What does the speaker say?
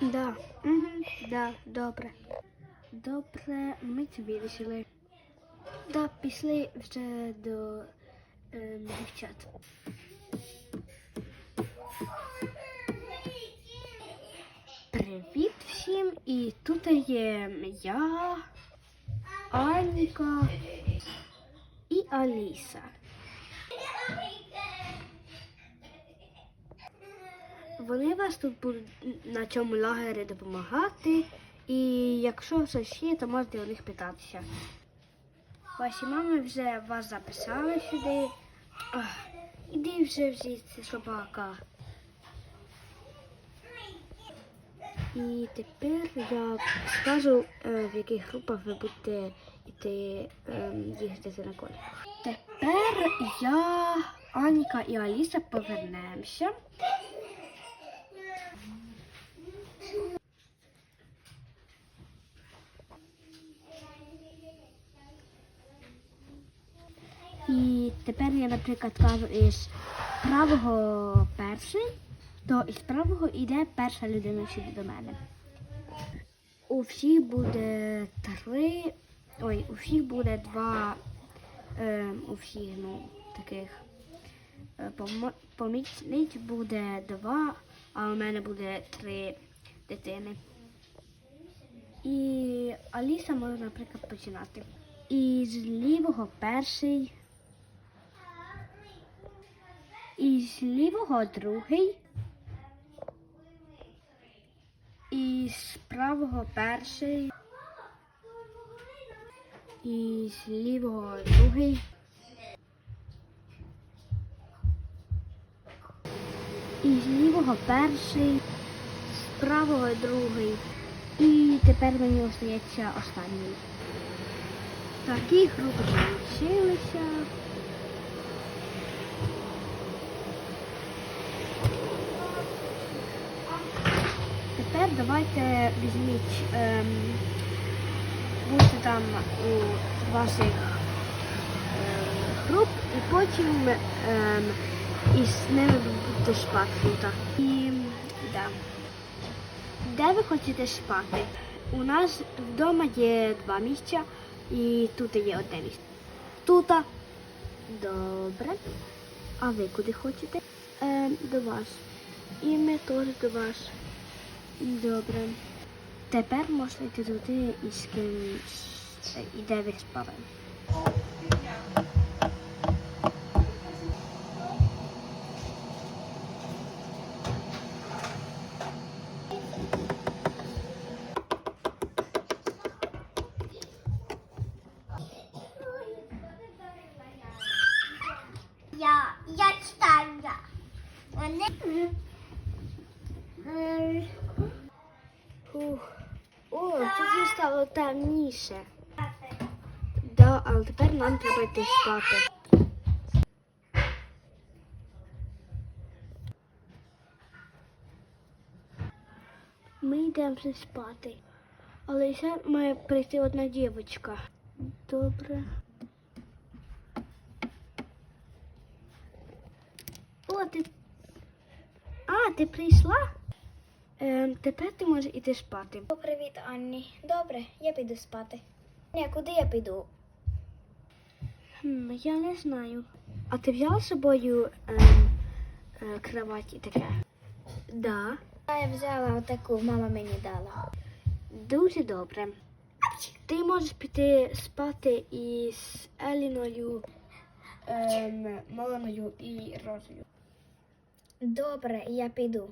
Да. Угу. Да, добре. Добре, ми це вирішили. Да, пішли вже до ем, дівчат. Привіт всім! І тут є я, Аніка і Аліса. Вони вас тут будуть на цьому лагері допомагати. І якщо щось є, то можете у них питатися. Ваші мами вже вас записали сюди. Іди вже звідси, собака. І тепер я скажу, е, в яких групах ви будете йти ем, їздити на колі. Тепер я, Аніка і Аліса повернемося. І тепер я, наприклад, кажу із правого перший, то із правого йде перша людина сюди до мене. У всіх буде три. Ой, у всіх буде два. Е, у всіх, ну, таких е, помічниць буде два, а у мене буде три дитини. І Аліса може, наприклад, починати. І з лівого перший. І з лівого другий. І з правого перший. І з лівого другий. І з лівого перший, з правого другий. І тепер мені остається останній. Такі групи залишилися. Тепер давайте візьміть, ем, будьте там у ваших е, груп і потім ем, із ними будете спати тут. І да. Де ви хочете спати? У нас вдома є два місця і тут є одне місце. Тут. Добре. А ви куди хочете? Е, до вас. І ми теж до вас. Добре. Тепер можна йти туди і з кимось, і де ви спали. Я, я читаю. Я. Вони... Фух. О, тоді стало темніше. Да, але тепер нам треба йти спати. Ми йдемо вже спати. Але ще має прийти одна дівчинка. Добре. О, ти. А, ти прийшла? Ем, тепер ти можеш іти спати. О, привіт, Анні. Добре, я піду спати. Ні, куди я піду? Хм, я не знаю. А ти взяла з собою ем, е, кровать і таке? Да. А я взяла отаку, мама мені дала. Дуже добре. Ти можеш піти спати із Еліною, ем, Миланою і Розою. Добре, я піду.